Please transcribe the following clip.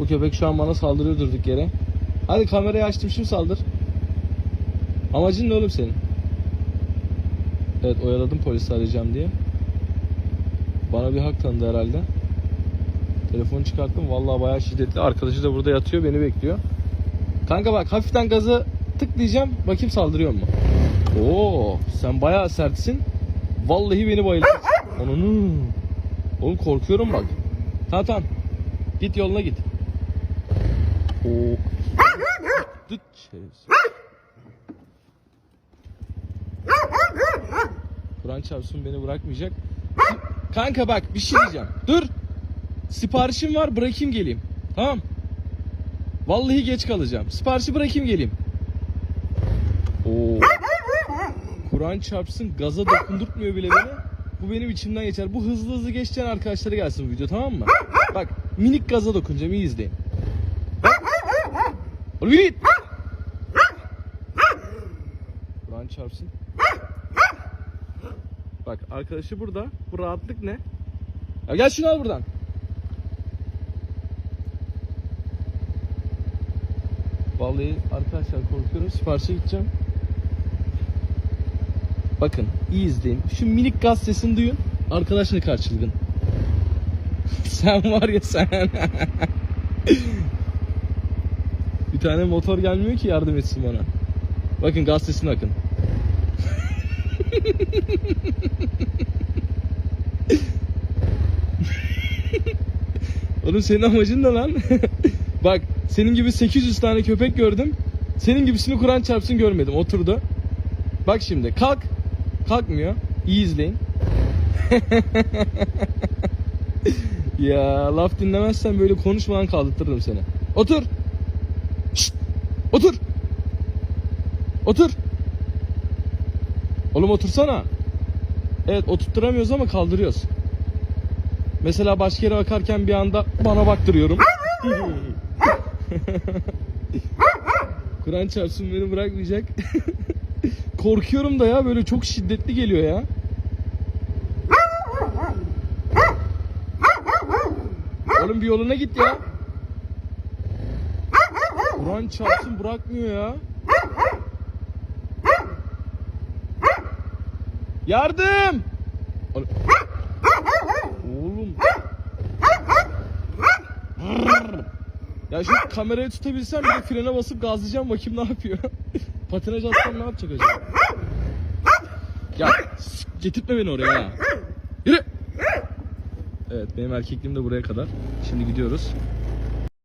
Bu köpek şu an bana saldırıyor durduk yere. Hadi kamerayı açtım şimdi saldır. Amacın ne oğlum senin? Evet oyaladım polisi arayacağım diye. Bana bir hak tanıdı herhalde. Telefonu çıkarttım. Vallahi bayağı şiddetli. Arkadaşı da burada yatıyor. Beni bekliyor. Kanka bak hafiften gazı tıklayacağım. Bakayım saldırıyor mu? Oo, sen bayağı sertsin. Vallahi beni bayılttın. Onun. Oğlum korkuyorum bak. Tamam tamam. Git yoluna git. Şerefsiz. Kur'an çarpsın beni bırakmayacak. Kanka bak bir şey diyeceğim. Dur. Siparişim var bırakayım geleyim. Tamam. Vallahi geç kalacağım. Siparişi bırakayım geleyim. Oo. Kur'an çarpsın gaza dokundurtmuyor bile beni. Bu benim içimden geçer. Bu hızlı hızlı geçeceğin arkadaşları gelsin bu video tamam mı? Bak minik gaza dokunacağım iyi izleyin. Oğlum yürü git. Kur'an çarpsın. Bak arkadaşı burada. Bu rahatlık ne? Ya gel şunu al buradan. Vallahi arkadaşlar korkuyorum. Siparişe gideceğim. Bakın iyi izleyin. Şu minik gaz sesini duyun. Arkadaş ne kadar çılgın. sen var ya sen. Bir tane motor gelmiyor ki yardım etsin bana. Bakın gaz sesine bakın. Oğlum senin amacın ne lan? Bak senin gibi 800 tane köpek gördüm. Senin gibisini Kur'an çarpsın görmedim. Oturdu. Bak şimdi kalk. Kalkmıyor. İyi izleyin. ya laf dinlemezsen böyle konuşmadan kaldırtırırım seni. Otur. Şşt! Otur. Otur. Oğlum otursana. Evet oturtturamıyoruz ama kaldırıyoruz. Mesela başka yere bakarken bir anda bana baktırıyorum. Kur'an çarpsın beni bırakmayacak. Korkuyorum da ya böyle çok şiddetli geliyor ya. Oğlum bir yoluna git ya. Kur'an çarpsın bırakmıyor ya. Yardım! Oğlum. Ya şu kamerayı tutabilsem bir frene basıp gazlayacağım bakayım ne yapıyor. Patinaj atsam ne yapacak acaba? Ya getirtme beni oraya ha. Yürü. Evet benim erkekliğim de buraya kadar. Şimdi gidiyoruz.